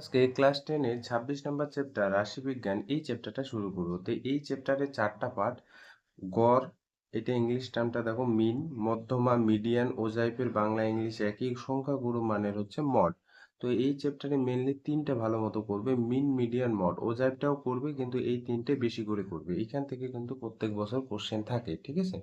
আজকে ক্লাস টেনের ছাব্বিশ নম্বর চ্যাপ্টার রাশিবিজ্ঞান এই চ্যাপ্টারটা শুরু করব। তো এই চ্যাপ্টারে চারটা পার্ট গড়, এটা ইংলিশ টার্মটা দেখো মিন মধ্যমা মিডিয়ান ওজাইফের বাংলা ইংলিশ একই সংখ্যাগুরু মানের হচ্ছে মড তো এই চ্যাপ্টারে মেনলি তিনটে ভালো মতো করবে মিন মিডিয়ান মড ওজাইফটাও করবে, কিন্তু এই তিনটে বেশি করে করবে। এখান থেকে কিন্তু প্রত্যেক বছর কোশ্চেন থাকে, ঠিক আছে?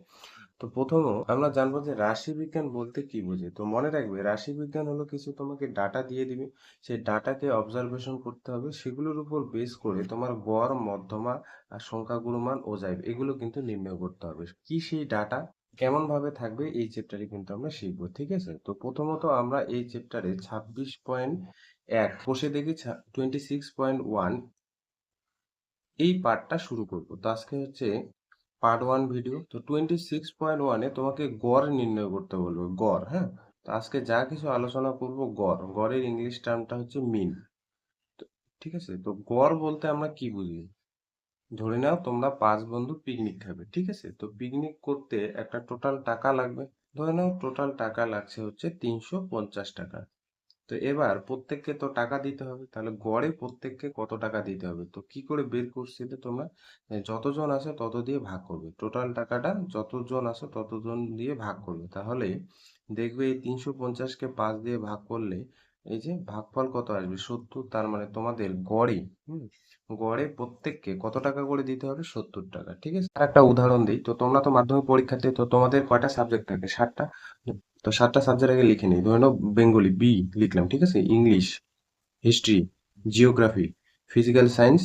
তো প্রথম আমরা জানব যে রাশি বিজ্ঞান বলতে কি বোঝে? তো মনে রাখবে রাশি বিজ্ঞান হলো কিছু তোমাকে ডাটা দিয়ে দিবে। সেই ডাটাকে অবজারভেশন করতে হবে। সেগুলোর উপর বেস করে তোমার গড়, মধ্যমা আর সংখ্যাগুরু মান, ওজাইব এগুলো কিন্তু নির্ণয় করতে হবে। কি সেই ডাটা কেমন ভাবে থাকবে? এই চ্যাপ্টারে কিন্তু আমরা শিখব, ঠিক আছে? তো প্রথমত আমরা এই চ্যাপ্টারে ছাব্বিশ পয়েন্ট এক, বসে দেখি টোয়েন্টি সিক্স পয়েন্ট ওয়ান এই পার্টটা শুরু করব। তো আজকে হচ্ছে পার্ট ওয়ান ভিডিও তো টোয়েন্টি সিক্স পয়েন্ট ওয়ানে তোমাকে গড় নির্ণয় করতে বলবে, গড় হ্যাঁ? তো আজকে যা কিছু আলোচনা করব গড়, গড়ের ইংলিশ টার্মটা হচ্ছে মিন ঠিক আছে? তো গড় বলতে আমরা কি বুঝি? ধরে নাও তোমরা পাঁচ বন্ধু পিকনিক খাবে, ঠিক আছে? তো পিকনিক করতে একটা টোটাল টাকা লাগবে, ধরে নাও টোটাল টাকা লাগছে হচ্ছে তিনশো পঞ্চাশ টাকা। তো এবার প্রত্যেককে তো টাকা দিতে হবে, তাহলে গড়ে প্রত্যেককে কত টাকা দিতে হবে? তো কি করে বের করছি তোমরা? যতজন আছে তত দিয়ে ভাগ করবে। টোটাল টাকাটা যতজন আছে ততজন দিয়ে ভাগ করবে। তাহলে দেখবে এই তিনশো পঞ্চাশকে পাঁচ দিয়ে ভাগ করলে, এই যে ভাগফল কত আসবে? সত্তর, তার মানে তোমাদের গড়ে, হুম? গড়ে প্রত্যেককে কত টাকা করে দিতে হবে? সত্তর টাকা, ঠিক আছে? আর একটা উদাহরণ দিই, তো তোমরা তো মাধ্যমিক পরীক্ষাতে, তো তোমাদের কয়টা সাবজেক্ট থাকে? ষাটটা তো সাতটা সাবজেক্ট আগে লিখে নিই, ধরে নাও বেঙ্গলি বি লিখলাম, ঠিক আছে? English history geography physical science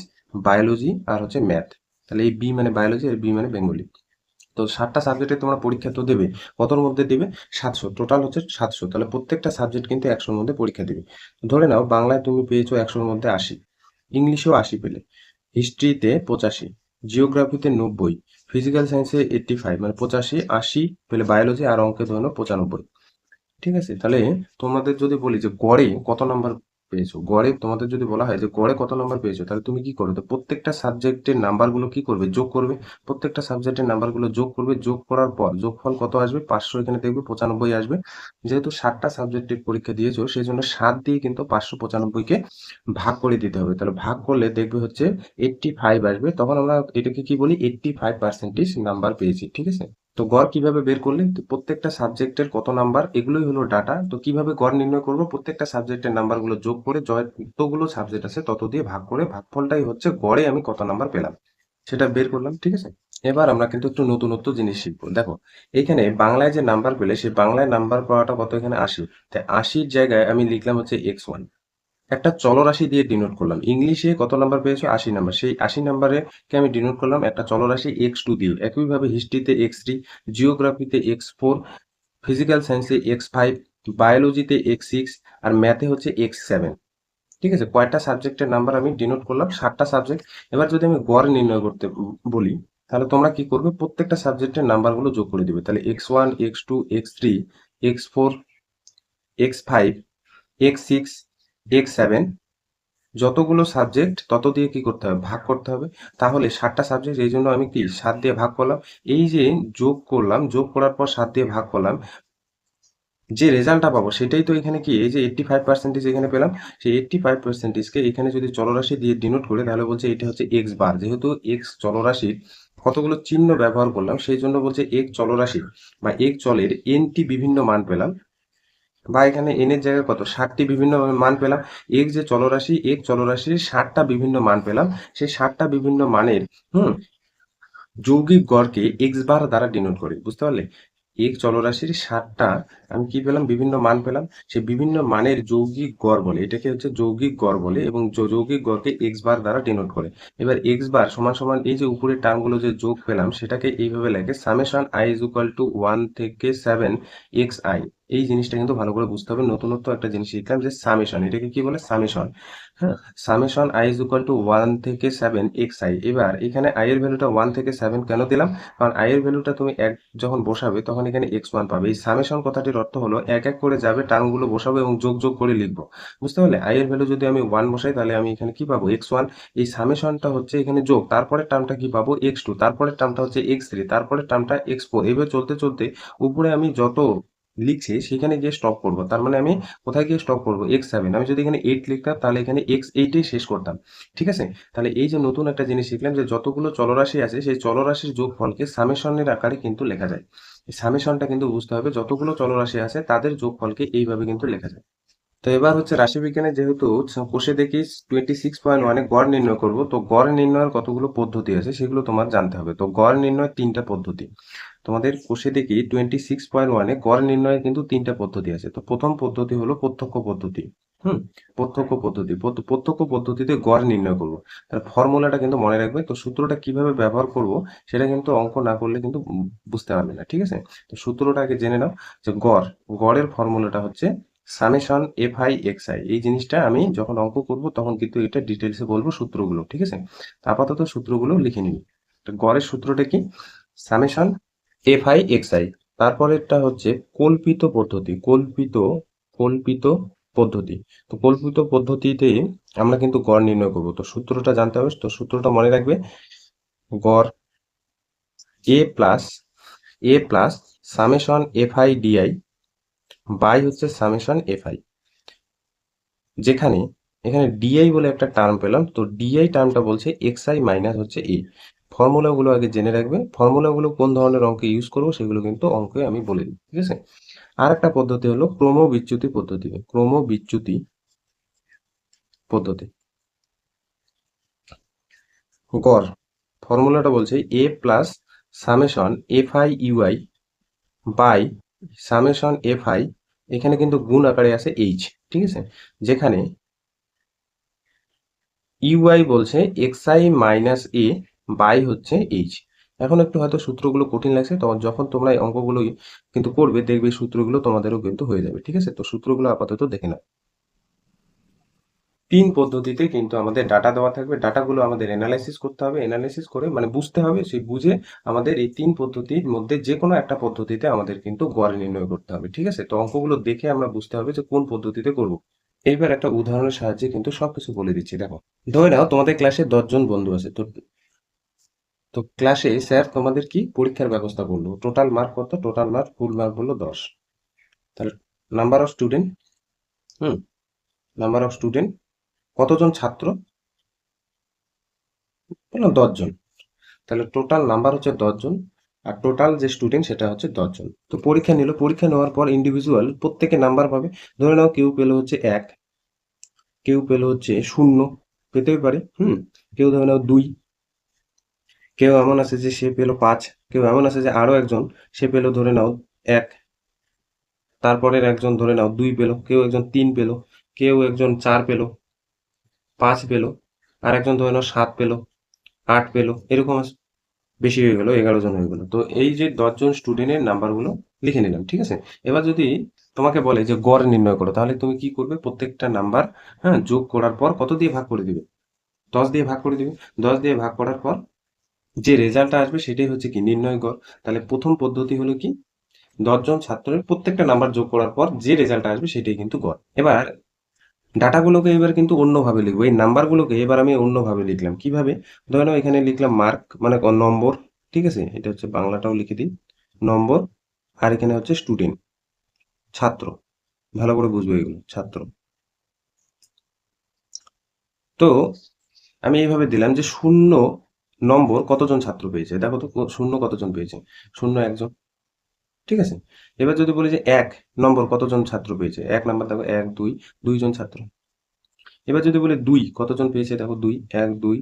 biology আর হচ্ছে ম্যাথ তাহলে এই বি মানে বায়োলজি আর বি মানে বেঙ্গলি তো সাতটা সাবজেক্টে তোমরা পরীক্ষা তো দেবে, কতর মধ্যে দেবে? সাতশো টোটাল হচ্ছে সাতশো। তাহলে প্রত্যেকটা সাবজেক্ট কিন্তু একশোর মধ্যে পরীক্ষা দেবে। ধরে নাও, বাংলায় তুমি পেয়েছ একশোর মধ্যে আশি। ইংলিশেও আশি পেলে। হিস্ট্রিতে পঁচাশি, জিওগ্রাফিতে নব্বই, ফিজিক্যাল সায়েন্সে এইটটি ফাইভ মানে পঁচাশি, আশি পেলে বায়োলজি আর অঙ্কে ধরো পঁচানব্বই। ঠিক আছে? তাহলে তোমাদের যদি বলি যে গড়ে কত নাম্বার পেয়েছ। গড়ে তোমাদের যদি বলা হয় যে গড়ে কত নাম্বার পেয়েছ, তাহলে তুমি কি করবে? তো প্রত্যেকটা সাবজেক্টের নাম্বারগুলো কি করবে? যোগ করবে। প্রত্যেকটা সাবজেক্টের নাম্বারগুলো যোগ করবে। যোগ করার পর যোগফল কত আসবে? পাঁচশো, এখানে দেখবে পঁচানব্বই আসবে। যেহেতু ষাটটা সাবজেক্টের পরীক্ষা দিয়েছ সেই জন্য সাত দিয়ে কিন্তু পাঁচশো পঁচানব্বইকে ভাগ করে দিতে হবে। তাহলে ভাগ করলে দেখবে হচ্ছে এইটটি ফাইভ আসবে। তখন আমরা এটাকে কি বলি? এইটটি ফাইভ পার্সেন্টেজ নাম্বার পেয়েছি। ঠিক আছে? তো গড় কীভাবে বের করলে? তো প্রত্যেকটা সাবজেক্টের কত নাম্বার? এগুলোই হলো ডাটা তো কীভাবে গড় নির্ণয় করব? প্রত্যেকটা সাবজেক্টের নাম্বারগুলো যোগ করে যতগুলো সাবজেক্ট আছে তত দিয়ে ভাগ করে ভাগফলটাই হচ্ছে গড়ে আমি কত নাম্বার পেলাম। সেটা বের করলাম, ঠিক আছে? এবার আমরা কিন্তু একটু নতুনত্ব জিনিস শিখব। দেখো, এখানে বাংলায় যে নাম্বার পেলে, সেই বাংলায় নাম্বার পাওয়াটা কত এখানে আশি? তাই আশির জায়গায় আমি লিখলাম হচ্ছে এক্স ওয়ান একটা চলরাশি দিয়ে ডিনোট করলাম। ইংলিশে কত নাম্বার পেয়েছ? আশি নাম্বার সেই আশি নাম্বারে কে আমি ডিনোট করলাম? একটা চলরাশি এক্স টু দিয়ে। একইভাবে হিস্ট্রিতে এক্স থ্রি জিওগ্রাফিতে এক্স ফোর ফিজিক্যাল সায়েন্সে এক্স ফাইভ বায়োলজিতে এক্স সিক্স আর ম্যাথে হচ্ছে এক্স সেভেন ঠিক আছে? কয়টা সাবজেক্টের নাম্বার আমি ডিনোট করলাম? সাতটা সাবজেক্ট এবার যদি আমি গড় নির্ণয় করতে বলি, তাহলে তোমরা কি করবে? প্রত্যেকটা সাবজেক্টের নাম্বারগুলো যোগ করে দিবে। তাহলে x one x two x three x four x five x six x seven যতগুলো সাবজেক্ট তত দিয়ে কি করতে হবে? ভাগ করতে হবে। তাহলে সাতটা সাবজেক্ট এই জন্য আমি কি সাত দিয়ে ভাগ করলাম? এই যে যোগ করলাম, যোগ করার পর সাত দিয়ে ভাগ করলাম, যে রেজাল্টটা পাবো, সেটাই তো এখানে কি? এই যে এইটটি ফাইভ পার্সেন্টেজ এখানে পেলাম, সেই এইটটি ফাইভ পার্সেন্টেজকে এখানে যদি চলরাশি দিয়ে ডিনোট করে, তাহলে বলছে এটা হচ্ছে এক্স বার যেহেতু এক্স চলরাশির কতগুলো চিহ্ন ব্যবহার করলাম, সেই জন্য বলছে এক চলরাশি বা এক চলের এনটি বিভিন্ন মান পেলাম। বা এখানে এন এর জায়গায় কত? ষাটটি বিভিন্ন মান পেলাম। এক যে চলরাশি এক চলরাশির ষাটটা বিভিন্ন মান পেলাম। সেই ষাটটা বিভিন্ন মানের, হুম, যৌগিক গড়কে এক্স বার দ্বারা ডিনোট করি। বুঝতে পারলে? এক চলরাশির ষাটটা আমি কি পেলাম? বিভিন্ন মান পেলাম। সে বিভিন্ন মানের যৌগিক গড় বলে, এটাকে হচ্ছে যৌগিক গড় বলে এবং যৌগিক গড়কে এক্স বার দ্বারা ডিনোট করে। এবার এক্স বার সমান সমান এই যে উপরের টার্মগুলো যে যোগ পেলাম, সেটাকে এইভাবে লেখে summation i is equal to one থেকে সেভেন এক্স আই এই জিনিসটা কিন্তু ভালো করে বুঝতে হবে। নতুনত্ব একটা জিনিস শিখলাম যে সামেশন এটাকে কি বলে? সামেশন হ্যাঁ summation i is equal to one থেকে সেভেন এক্স আই এবার এখানে আই এর ভ্যালুটা ওয়ান থেকে সেভেন কেন দিলাম? কারণ আই এর ভ্যালুটা তুমি এক যখন বসাবে, তখন এখানে এক্স ওয়ান পাবে। এই সামেশন কথাটির অর্থ হলো এক এক করে যাবে টার্মগুলো বসাবো এবং যোগ যোগ করে লিখব। বুঝতে পারলে? আই এর ভ্যালু যদি আমি ওয়ান বসাই, তাহলে আমি এখানে কি পাবো? এক্স ওয়ান এই সামেশনটা হচ্ছে এখানে যোগ। তারপরে টার্মটা কি পাবো? এক্স টু তারপরে টার্মটা হচ্ছে এক্স থ্রি তারপরে টার্মটা এক্স ফোর এইভাবে চলতে চলতে উপরে আমি যত লিখছে, সেখানে গিয়ে স্টপ করব। তার মানে আমি কোথায় গিয়ে স্টপ করব? এক্স সেভেন আমি যদি এখানে এইট লিখতাম, তাহলে এখানে এক্স এইটেই শেষ করতাম। ঠিক আছে? তাহলে এই যে নতুন একটা জিনিস শিখলাম যে যতগুলো চলরাশি আছে, সেই চলরাশির যোগফলকে সামেশনের আকারে কিন্তু লেখা যায়। এই সামেশনটা কিন্তু বুঝতে হবে, যতগুলো চলরাশি আছে, তাদের যোগফলকে এইভাবে কিন্তু লেখা যায়। তো এবার হচ্ছে রাশিবিজ্ঞানে যেহেতু কোষে দেখি টোয়েন্টি সিক্স পয়েন্ট ওয়ানে গড় নির্ণয় করব, তো গড় নির্ণয়ের কতগুলো পদ্ধতি আছে, সেগুলো তোমার জানতে হবে। তো গড় নির্ণয়ের তিনটা পদ্ধতি। তোমাদের কোষে দেখি টোয়েন্টি সিক্স পয়েন্ট ওয়ানে গড় নির্ণয়ের কিন্তু তিনটা পদ্ধতি আছে। তো প্রথম পদ্ধতি হলো প্রত্যক্ষ পদ্ধতি। হুম? প্রত্যক্ষ পদ্ধতি। প্রত্যক্ষ পদ্ধতিতে গড় নির্ণয় করব। তার ফর্মুলাটা কিন্তু মনে রাখবে। তো সূত্রটা কীভাবে ব্যবহার করব সেটা কিন্তু অঙ্ক না করলে কিন্তু বুঝতে পারবে না, ঠিক আছে? তো সূত্রটা আগে জেনে নাও যে গড় গড়ের ফর্মুলাটা হচ্ছে summation f i x i এই জিনিসটা আমি যখন অঙ্ক করব তখন কিন্তু এটা ডিটেলসে বলব সূত্রগুলো, ঠিক আছে? আপাতত সূত্রগুলো লিখে নিবি গড়ের সূত্রটা কি? Summation f i x i তারপরেরটা হচ্ছে কল্পিত পদ্ধতি, কল্পিত কল্পিত পদ্ধতি। তো কল্পিত পদ্ধতিতে আমরা কিন্তু গড় নির্ণয় করব। তো সূত্রটা জানতে হবে, তো সূত্রটা মনে রাখবে, গড় a plus a plus summation f i d i by হচ্ছে সামেশন এফ আই যেখানে, এখানে ডিআই বলে একটা টার্ম পেলাম, তো ডিআই টার্মটা বলছে এক্স আই মাইনাস হচ্ছে এ ফর্মুলাগুলো আগে জেনে রাখবে। ফর্মুলাগুলো কোন ধরনের অঙ্কে ইউজ করব সেগুলো কিন্তু অঙ্কে আমি বলে দিই, ঠিক আছে? আর একটা পদ্ধতি হলো ক্রম বিচ্যুতি পদ্ধতি। ক্রম বিচ্যুতি পদ্ধতি। গড়। ফর্মুলাটা বলছে a plus summation f i u i by summation f i এখানে কিন্তু গুণ আকারে আছে এইচ ঠিক আছে? যেখানে ইউআই বলছে x i minus a by হচ্ছে এইচ এখন একটু হয়তো সূত্রগুলো কঠিন লাগছে, তো যখন তোমরা এই অঙ্কগুলো কিন্তু করবে, দেখবে সূত্রগুলো তোমাদেরও কিন্তু হয়ে যাবে, ঠিক আছে? তো সূত্রগুলো আপাতত দেখে নাও। তিন পদ্ধতিতে কিন্তু আমাদের ডাটা দেওয়া থাকবে। ডাটাগুলো আমাদের অ্যানালাইসিস করতে হবে। অ্যানালাইসিস করে মানে বুঝতে হবে, সেই বুঝে আমাদের এই তিন পদ্ধতির মধ্যে যে কোনো একটা পদ্ধতিতে আমাদের কিন্তু গড় নির্ণয় করতে হবে, ঠিক আছে? তো অঙ্কগুলো দেখে আমরা বুঝতে হবে যে কোন পদ্ধতিতে করব। এইবার একটা উদাহরণের সাহায্যে কিন্তু সবকিছু বলে দিচ্ছি, দেখো। ধরে নাও তোমাদের ক্লাসে দশজন বন্ধু আছে, তো তো ক্লাসে স্যার তোমাদের কি পরীক্ষার ব্যবস্থা করল টোটাল মার্ক কত? টোটাল মার্ক ফুল মার্ক হলো দশ। তাহলে number of student hmm number of student কতজন ছাত্র? বললাম দশজন। তাহলে টোটাল নাম্বার হচ্ছে দশজন, আর টোটাল যে স্টুডেন্ট সেটা হচ্ছে দশজন। তো পরীক্ষা নিল। পরীক্ষা নেওয়ার পর ইন্ডিভিজুয়াল প্রত্যেকে নাম্বার পাবে। ধরে নাও কেউ পেল হচ্ছে এক, কেউ পেল হচ্ছে শূন্য, পেতেই পারে। হুম, কেউ ধরে নাও দুই কেউ এমন আছে যে সে পেল পাঁচ, কেউ এমন আছে যে আরও একজন সে পেল ধরে নাও এক, তারপরের একজন ধরে নাও দুই পেল, কেউ একজন তিন পেল, কেউ একজন চার পেল, পাঁচ পেল, আর একজন ধরে নাও সাত পেল, আট পেল, এরকম বেশি হয়ে গেল, এগারো জন হয়ে গেল। তো এই যে দশজন স্টুডেন্টের নাম্বারগুলো লিখে নিলাম, ঠিক আছে? এবার যদি তোমাকে বলে যে গড় নির্ণয় করো, তাহলে তুমি কি করবে? প্রত্যেকটা নাম্বার হ্যাঁ যোগ করার পর কত দিয়ে ভাগ করে দিবে? দশ দিয়ে ভাগ করে দিবে। দশ দিয়ে ভাগ করার পর যে রেজাল্টটা আসবে সেটাই হচ্ছে কি নির্ণয় গড়। তাহলে প্রথম পদ্ধতি হলো কি? দশজন ছাত্রের প্রত্যেকটা নাম্বার যোগ করার পর যে রেজাল্ট আসবে সেটাই কিন্তু গড়। এবার ডাটাগুলোকে এবার কিন্তু অন্যভাবে লিখব। এই নাম্বারগুলোকে এবার আমি অন্যভাবে লিখলাম। কীভাবে? ধরে নাও এখানে লিখলাম মার্ক মানে নম্বর, ঠিক আছে? এটা হচ্ছে বাংলাটাও লিখে দিই। নম্বর আর এখানে হচ্ছে স্টুডেন্ট। ছাত্র। ভালো করে বুঝব এগুলো, ছাত্র। তো আমি এইভাবে দিলাম যে শূন্য নম্বর কতজন ছাত্র পেয়েছে? দেখো তো, শূন্য কতজন পেয়েছে? শূন্য একজন। ঠিক আছে? এবার যদি বলি যে এক নম্বর কতজন ছাত্র পেয়েছে? এক নম্বর দেখো, এক, দুই, দুইজন ছাত্র। এবার যদি বলি দুই, কতজন পেয়েছে? দেখো, দুই, এক, দুই।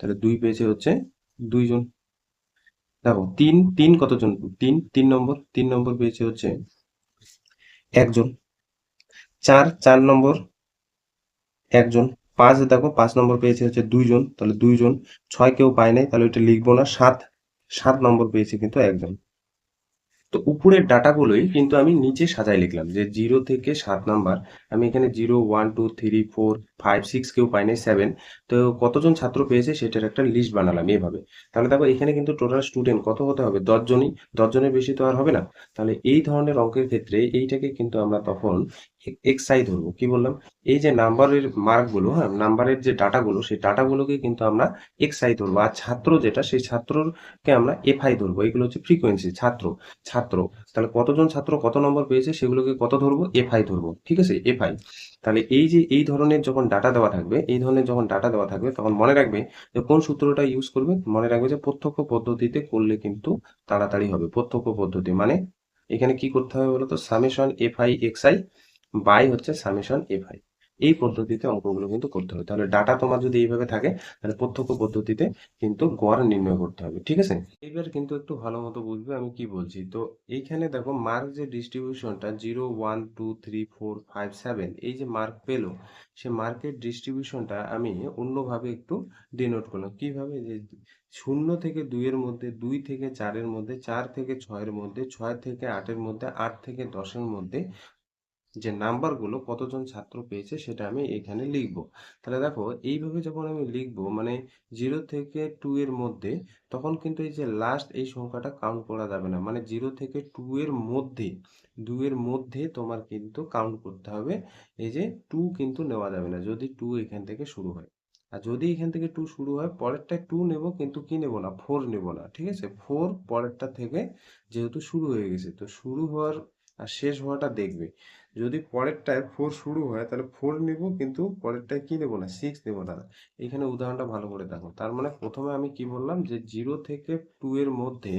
তাহলে দুই পেয়েছে হচ্ছে দুইজন। দেখো, তিন তিন কতজন? তিন তিন নম্বর তিন নম্বর পেয়েছে হচ্ছে একজন। চার চার নম্বর একজন। পাঁচ দেখো, পাঁচ নম্বর পেয়েছে হচ্ছে দুইজন, তাহলে দুইজন, ছয় কেউ পায় নাই, তাহলে ওইটা লিখব না, সাত সাত নম্বর পেয়েছে কিন্তু একজন। তো উপরের ডাটাগুলোই কিন্তু আমি নিচে সাজায় লিখলাম যে জিরো থেকে সাত নাম্বার, আমি এখানে zero, one, two, three, four five six কেউ পাই নাই সেভেন তো কতজন ছাত্র পেয়েছে সেটার একটা লিস্ট বানালাম এভাবে। তাহলে দেখো, এখানে কিন্তু টোটাল স্টুডেন্ট কত হতে হবে? দশজনই দশজনের বেশি তো আর হবে না। তাহলে এই ধরনের অঙ্কের ক্ষেত্রে এইটাকে কিন্তু আমরা তখন এক্স আই ধরবো। কি বললাম? এই যে নাম্বারের মার্কগুলো হ্যাঁ নাম্বারের যে ডাটাগুলো সেই ডাটাগুলোকে কিন্তু আমরা এক্স আই ধরবো। আর ছাত্র যেটা, সেই ছাত্রকে আমরা এফ আই ধরবো। এগুলো হচ্ছে ফ্রিকোয়েন্সি ছাত্র ছাত্র। তাহলে কতজন ছাত্র কত নম্বর পেয়েছে, সেগুলোকে কত ধরবো? এফ আই ধরবো। ঠিক আছে? এফ আই তাহলে এই যে, এই ধরনের যখন ডাটা দেওয়া থাকবে, এই ধরনের যখন ডাটা দেওয়া থাকবে, তখন মনে রাখবে যে কোন সূত্রটা ইউজ করবে? মনে রাখবে যে প্রত্যক্ষ পদ্ধতিতে করলে কিন্তু তাড়াতাড়ি হবে। প্রত্যক্ষ পদ্ধতি মানে এখানে কি করতে হবে বলতো? Summation f i x i by হচ্ছে সামেশন এফ আই এই পদ্ধতিতে অঙ্কগুলো কিন্তু করতে হবে। তাহলে ডাটা তোমার যদি এইভাবে থাকে, তাহলে প্রত্যক্ষ পদ্ধতিতে কিন্তু গড় নির্ণয় করতে হবে, ঠিক আছে? এবার কিন্তু একটু ভালো মতো বুঝবে আমি কি বলছি। তো এইখানে দেখো মার্ক যে ডিস্ট্রিবিউশনটা zero one two three four five seven এই যে মার্ক পেল, সে মার্কের ডিস্ট্রিবিউশনটা আমি অন্যভাবে একটু ডিনোট করলাম। কীভাবে? যে শূন্য থেকে দুইয়ের মধ্যে, দুই থেকে চারের মধ্যে, চার থেকে ছয়ের মধ্যে, ছয় থেকে আটের মধ্যে, আট থেকে দশের মধ্যে যে নাম্বারগুলো কতজন ছাত্র পেয়েছে সেটা আমি এখানে লিখব। তাহলে দেখো, এইভাবে যখন আমি লিখব মানে জিরো থেকে টু এর মধ্যে, তখন কিন্তু এই যে লাস্ট এই সংখ্যাটা কাউন্ট করা যাবে না। মানে জিরো থেকে টু এর মধ্যে দুইয়ের মধ্যে তোমার কিন্তু কাউন্ট করতে হবে। এই যে টু কিন্তু নেওয়া যাবে না, যদি টু এখান থেকে শুরু হয়। আর যদি এখান থেকে টু শুরু হয়, পরেরটা টু নেব, কিন্তু কি নেব না? ফোর নেব না, ঠিক আছে? ফোর পরেরটা থেকে যেহেতু শুরু হয়ে গেছে, তো শুরু হওয়ার আর শেষ হওয়াটা দেখবে। যদি পরেরটায় ফোর শুরু হয়, তাহলে ফোর নেব, কিন্তু পরেরটায় কি নেব না? সিক্স নেব দাদা এখানে উদাহরণটা ভালো করে দেখো। তার মানে প্রথমে আমি কি বললাম যে জিরো থেকে টু এর মধ্যে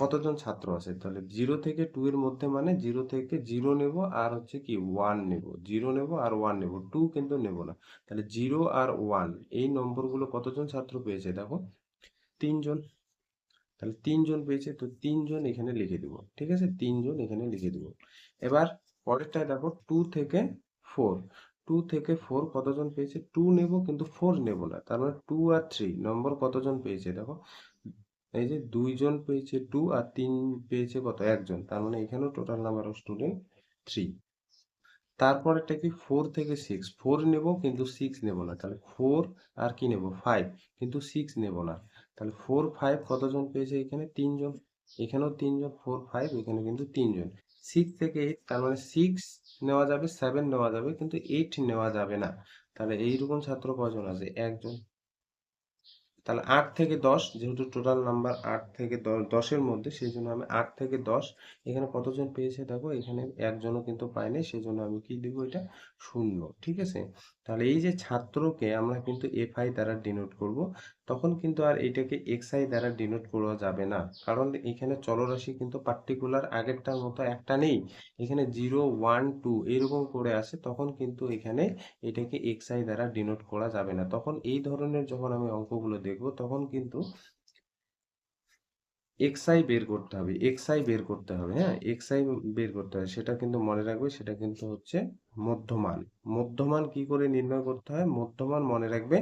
কতজন ছাত্র আছে? তাহলে জিরো থেকে টু এর মধ্যে মানে জিরো থেকে জিরো নেব, আর হচ্ছে কি ওয়ান নেব। জিরো নেব আর ওয়ান নেব। টু কিন্তু নেব না। তাহলে জিরো আর ওয়ান এই নম্বরগুলো কতজন ছাত্র পেয়েছে দেখো? তিনজন। তাহলে তিনজন পেয়েছে, তো তিনজন এখানে লিখে দিব। ঠিক আছে? তিনজন এখানে লিখে দিব। এবার পরেরটায় দেখো টু থেকে ফোর টু থেকে ফোর কতজন পেয়েছে? টু নেব কিন্তু ফোর নেব না। তার মানে টু আর থ্রি নম্বর কতজন পেয়েছে দেখো? এই যে দুইজন পেয়েছে টু আর তিন পেয়েছে কত? একজন। তার মানে এখানেও total number of student three তারপরেরটা কি? ফোর থেকে সিক্স ফোর নেব কিন্তু সিক্স নেব না। তাহলে ফোর আর কি নেব? ফাইভ কিন্তু সিক্স নেব না। তাহলে ফোর ফাইভ কতজন পেয়েছে এখানে? তিনজন। এখানেও তিনজন। ফোর ফাইভ এখানে কিন্তু তিনজন। সিক্স থেকে এইট তার মানে সিক্স নেওয়া যাবে সেভেন নেওয়া যাবে, কিন্তু এইট নেওয়া যাবে না। তাহলে এইরকম ছাত্র কজন আছে? একজন। তাহলে আট থেকে দশ, যেহেতু টোটাল নাম্বার আট থেকে দশ দশের মধ্যে সেই জন্য আমি আট থেকে দশ, এখানে কতজন পেয়েছে দেখো, এখানে একজনও কিন্তু পাইনি সেই জন্য আমি কি দিব এটা? শূন্য, ঠিক আছে? তাহলে এই যে ছাত্রকে আমরা কিন্তু এফ আই দ্বারা ডিনোট করব, তখন কিন্তু আর এটাকে এক্স আই দ্বারা ডিনোট করা যাবে না, কারণ এখানে চলরাশি কিন্তু পার্টিকুলার আগেরটার মতো একটা নেই, এখানে জিরো ওয়ান টু এরকম করে আছে, তখন কিন্তু এখানে এটাকে এক্স আই দ্বারা ডিনোট করা যাবে না, তখন এই ধরনের যখন আমি অঙ্কগুলো দেখব, তখন কিন্তু এক্স আই বের করতে হবে এক্স আই বের করতে হবে হ্যাঁ? এক্স আই বের করতে হবে, সেটা কিন্তু মনে রাখবে, সেটা কিন্তু হচ্ছে মধ্যমান। মধ্যমান কি করে নির্ণয় করতে হয়? মধ্যমান মনে রাখবে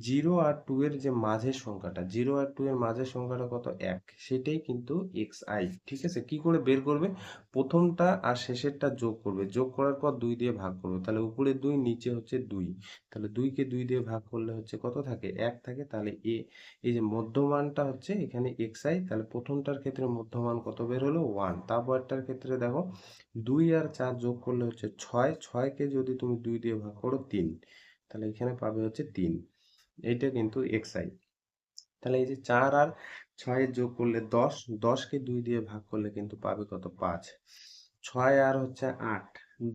জিরো আর টু এর যে মাঝের সংখ্যাটা, জিরো আর টু এর মাঝের সংখ্যাটা কত? এক। সেটাই কিন্তু এক্স আই, ঠিক আছে? কি করে বের করবে? প্রথমটা আর শেষেরটা যোগ করবে। যোগ করার পর দুই দিয়ে ভাগ করবে। তাহলে উপরে দুই, নিচে হচ্ছে দুই। তাহলে দুইকে দুই দিয়ে ভাগ করলে হচ্ছে কত থাকে? এক থাকে। তাহলে এ, এই যে মধ্যমানটা হচ্ছে এখানে এক্স আই, তাহলে প্রথমটার ক্ষেত্রে মধ্যমান কত বের হলো? ওয়ান। তারপরটার ক্ষেত্রে দেখো দুই আর চার যোগ করলে হচ্ছে ছয়। ছয়কে যদি তুমি দুই দিয়ে ভাগ করো তিন, তাহলে এখানে পাবে হচ্ছে তিন। এইটা কিন্তু এক্স আই তাহলে এই যে চার আর ছয়ের যোগ করলে দশ দশকে দুই দিয়ে ভাগ করলে কিন্তু পাবে কত? পাঁচ। ছয় আর হচ্ছে আট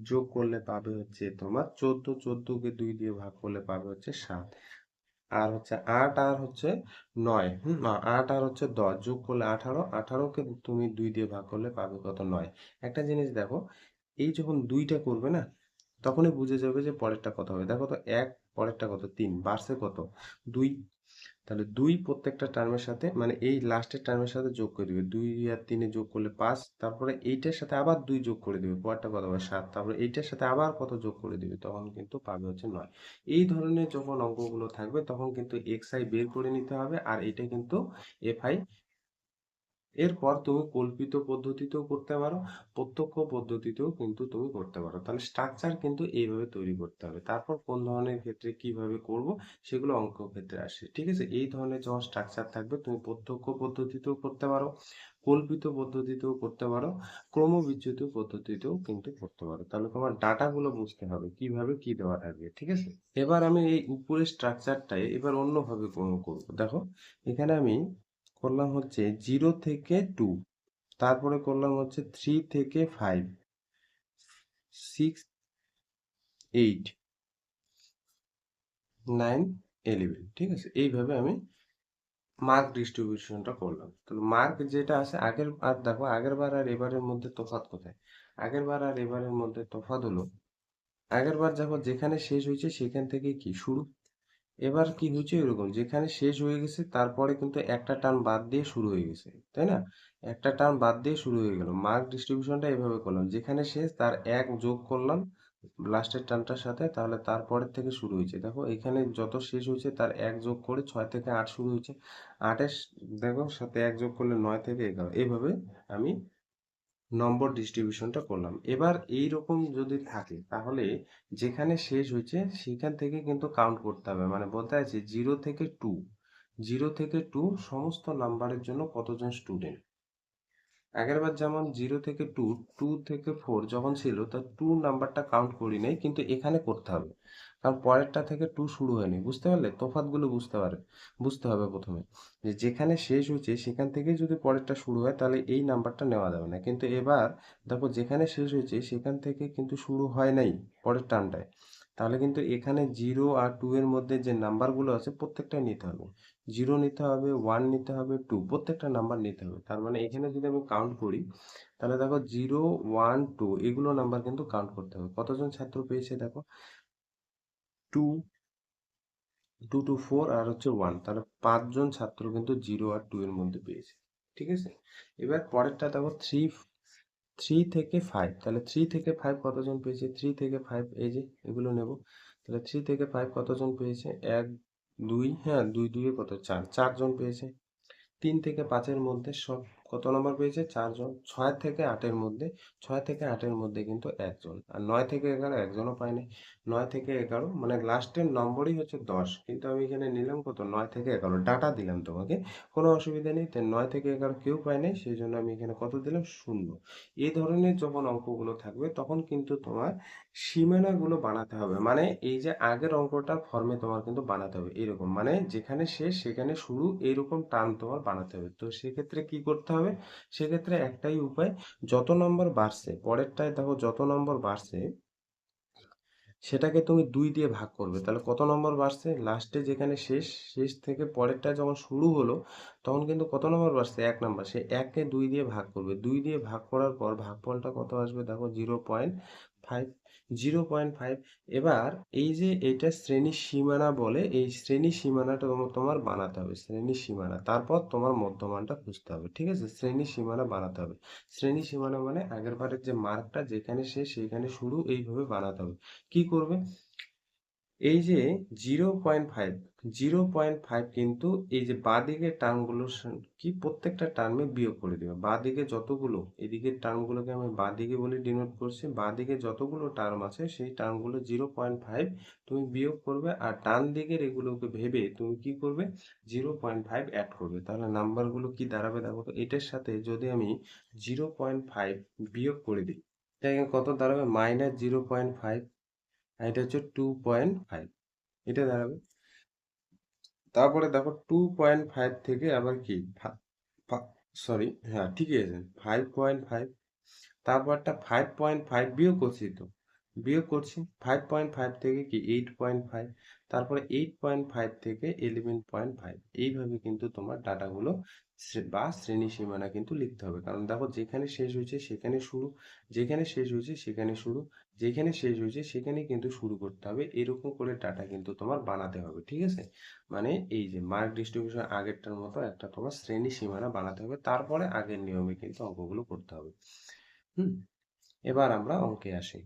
যোগ করলে পাবে হচ্ছে তোমার চোদ্দ চোদ্দকে দুই দিয়ে ভাগ করলে পাবে হচ্ছে সাত। আর হচ্ছে আট আর হচ্ছে নয়, হুম আট আর হচ্ছে দশ যোগ করলে আঠারো আঠারোকে তুমি দুই দিয়ে ভাগ করলে পাবে কত? নয়। একটা জিনিস দেখো এই যখন দুইটা করবে না, তখনই বুঝে যাবে যে পরেরটা কত হবে। দেখো তো, এক, পরেরটা কত? তিন, বাড়ছে কত? দুই। তাহলে দুই প্রত্যেকটা টার্মের সাথে মানে এই লাস্টের টার্মের সাথে যোগ করে দিবে। দুই আর তিনে যোগ করলে পাঁচ, তারপরে এইটার সাথে আবার দুই যোগ করে দিবে। পরেরটা কত হবে? সাত। তারপরে এইটার সাথে আবার কত যোগ করে দিবে? তখন কিন্তু পাবে হচ্ছে নয়। এই ধরনের যখন অঙ্কগুলো থাকবে, তখন কিন্তু এক্স আই বের করে নিতে হবে, আর এটা কিন্তু এফ আই এরপর তুমি কল্পিত পদ্ধতিতেও করতে পারো, প্রত্যক্ষ পদ্ধতিতেও কিন্তু তুমি করতে পারো। তাহলে স্ট্রাকচার কিন্তু এইভাবে তৈরি করতে হবে। তারপর কোন ধরনের ক্ষেত্রে কীভাবে করব সেগুলো অঙ্ক ক্ষেত্রে আসে। ঠিক আছে? এই ধরনের যখন স্ট্রাকচার থাকবে, তুমি প্রত্যক্ষ পদ্ধতিতেও করতে পারো, কল্পিত পদ্ধতিতেও করতে পারো ক্রমবিচ্যুত পদ্ধতিতেও কিন্তু করতে পারো। তাহলে তোমার ডাটাগুলো বুঝতে হবে কীভাবে কি দেওয়া থাকবে। ঠিক আছে? এবার আমি এই উপরের স্ট্রাকচারটাই এবার অন্যভাবে করব। দেখো, এখানে আমি করলাম হচ্ছে জিরো থেকে টু। তারপরে করলাম হচ্ছে থ্রি থেকে five. Six, eight, nine, eleven. ঠিক আছে? এইভাবে আমি মার্ক ডিস্ট্রিবিউশনটা করলাম। তাহলে মার্ক যেটা আছে, আগের, আর দেখো, আগের বার আর এবারের মধ্যে তফাৎ কোথায়? আগের বার আর এবারের মধ্যে তফাৎ হলো, আগের বার যখন যেখানে শেষ হয়েছে সেখান থেকে কি? শুরু এবার কি হয়েছে এরকম যেখানে শেষ হয়ে গেছে, তারপরে কিন্তু একটা টার্ম বাদ দিয়ে শুরু হয়ে গেছে, তাই না? একটা টার্ম বাদ দিয়ে শুরু হয়ে গেল। মার্ক ডিস্ট্রিবিউশনটা এভাবে করলাম। যেখানে শেষ, তার এক যোগ করলাম লাস্টের টার্মটার সাথে, তাহলে তারপরের থেকে শুরু হয়েছে। দেখো, এখানে যত শেষ হয়েছে, তার এক যোগ করে ছয় থেকে আট শুরু হয়েছে। আটের দেখো, সাথে এক যোগ করলে নয় থেকে এগারো। এইভাবে আমি নম্বর ডিস্ট্রিবিউশনটা করলাম। এবার এই রকম যদি থাকে, তাহলে যেখানে শেষ হয়েছে, সেখান থেকে কিন্তু কাউন্ট করতে হবে। মানে বলতে আছে জিরো থেকে টু জিরো থেকে টু সমস্ত নাম্বারের জন্য কতজন স্টুডেন্ট আগেরবার যেমন জিরো থেকে টু টু থেকে ফোর যখন ছিল, তা টু নাম্বারটা কাউন্ট করি নাই, কিন্তু এখানে করতে হবে। কারণ পরেরটা থেকে টু শুরু হয়নি, বুঝতে পারলে? তফাৎগুলো বুঝতে পারে, বুঝতে হবে প্রথমে। যে যেখানে শেষ হয়েছে, সেখান থেকে যদি পরেরটা শুরু হয়, তাহলে এই নাম্বারটা নেওয়া যাবে না। কিন্তু এবার দেখো, যেখানে শেষ হয়েছে, সেখান থেকে কিন্তু শুরু হয় নাই পরের টার্মটায়। তাহলে কিন্তু এখানে জিরো আর টু এর মধ্যে যে নাম্বারগুলো আছে প্রত্যেকটা নিতে হবে। জিরো নিতে হবে ওয়ান নিতে হবে টু প্রত্যেকটা নাম্বার নিতে হবে। তার মানে এখানে যদি আমি কাউন্ট করি, তাহলে দেখো জিরো ওয়ান টু এগুলো নাম্বার কিন্তু কাউন্ট করতে হবে। কতজন ছাত্র পেয়েছে দেখো? টু টু টু ফোর আর হচ্ছে ওয়ান তাহলে পাঁচজন ছাত্র কিন্তু জিরো আর টু এর মধ্যে পেয়েছে, ঠিক আছে? এবার পরেরটা দেখো থ্রি থ্রি থেকে ফাইভ তাহলে থ্রি থেকে ফাইভ কতজন পেয়েছে? থ্রি থেকে ফাইভ এই যে এগুলো নেব, তাহলে থ্রি থেকে ফাইভ কতজন পেয়েছে? এক, দুই হ্যাঁ দুই দুইয়ে কত? চার, চারজন পেয়েছে। তিন থেকে পাঁচের মধ্যে সব কত নম্বর পেয়েছে? চারজন। ছয় থেকে আটের মধ্যে, ছয় থেকে আটের মধ্যে কিন্তু একজন। আর নয় থেকে এগারো একজনও পায়নি। নয় থেকে এগারো মানে লাস্টের নম্বরই হচ্ছে দশ। কিন্তু আমি এখানে নিলাম কত? নয় থেকে এগারো। ডাটা দিলাম তোমাকে। কোনো অসুবিধা নেই। তাই নয় থেকে এগারো কেউ পায়নি সেই জন্য আমি এখানে কত দিলাম? শূন্য। এই ধরনের যখন অঙ্কগুলো থাকবে, তখন কিন্তু তোমার সীমানাগুলো বানাতে হবে। মানে এই যে আগের অঙ্কটার ফর্মে তোমার কিন্তু বানাতে হবে। এরকম। মানে যেখানে শেষ, সেখানে শুরু এরকম টান তোমার বানাতে হবে। তো সেক্ষেত্রে কি করতে হবে? সেক্ষেত্রে একটাই উপায়, যত নম্বর বাড়ছে, পরেরটায় দেখো যত নম্বর বাড়ছে, সেটাকে তুমি দুই দিয়ে ভাগ করবে। তাহলে কত নম্বর বাড়ছে? লাস্টে যেখানে শেষ শেষ থেকে পরেরটা যখন শুরু হলো, তখন কিন্তু কত নম্বর বাড়ছে? এক নম্বর। সে এককে দুই দিয়ে ভাগ করবে। দুই দিয়ে ভাগ করার পর ভাগফলটা কত আসবে? দেখো জিরো পয়েন্ট ফাইভ জিরো এবার এই যে এটা শ্রেণি সীমানা বলে, এই শ্রেণি সীমানাটা তোমার বানাতে হবে, শ্রেণি সীমানা। তারপর তোমার মধ্যমানটা খুঁজতে হবে, ঠিক আছে? শ্রেণি সীমানা বানাতে হবে। শ্রেণি সীমানা মানে আগের বারের যে মার্কটা, যেখানে শেষ সেখানে শুরু, এইভাবে বানাতে হবে। কি করবে? এই যে zero point five, zero point five কিন্তু এই যে বাঁদিকের টার্মগুলোর কি প্রত্যেকটা টার্মে বিয়োগ করে দেবে। বাঁদিকে যতগুলো, এদিকের টার্মগুলোকে আমি বাঁদিকে বলে ডিনোট করছি, বাঁদিকে যতগুলো টার্ম আছে সেই টার্মগুলো জিরো পয়েন্ট ফাইভ তুমি বিয়োগ করবে আর ডান দিকের এগুলোকে ভেবে তুমি কি করবে? জিরো পয়েন্ট ফাইভ অ্যাড করবে। তাহলে নাম্বারগুলো কি দাঁড়াবে দেখো তো, এটার সাথে যদি আমি জিরো পয়েন্ট ফাইভ বিয়োগ করে দিই তাই কত দাঁড়াবে? মাইনাস জিরো পয়েন্ট ফাইভ আর এটা হচ্ছে টু পয়েন্ট ফাইভ এটা দাঁড়াবে। তারপরে দেখো টু পয়েন্ট ফাইভ থেকে আবার কি? সরি হ্যাঁ ঠিকই আছে ফাইভ পয়েন্ট ফাইভ তারপরটা ফাইভ পয়েন্ট ফাইভ বিয়োগ করছি তো। বিয়োগ করছি ফাইভ পয়েন্ট ফাইভ থেকে কি এইট পয়েন্ট ফাইভ তারপরে এইট পয়েন্ট ফাইভ থেকে ইলেভেন পয়েন্ট ফাইভ এইভাবে কিন্তু তোমার ডাটাগুলো বা শ্রেণি সীমানা কিন্তু লিখতে হবে। কারণ দেখো যেখানে শেষ হয়েছে সেখানে শুরু, যেখানে শেষ হয়েছে সেখানে শুরু, যেখানে শেষ হয়েছে সেখানে কিন্তু শুরু করতে হবে। এরকম করে ডাটা কিন্তু তোমার বানাতে হবে, ঠিক আছে? মানে এই যে মার্ক ডিস্ট্রিবিউশন আগেরটার মতো একটা তোমার শ্রেণি সীমানা বানাতে হবে। তারপরে আগের নিয়মে কিন্তু অঙ্কগুলো করতে হবে। হুম? এবার আমরা অঙ্কে আসি।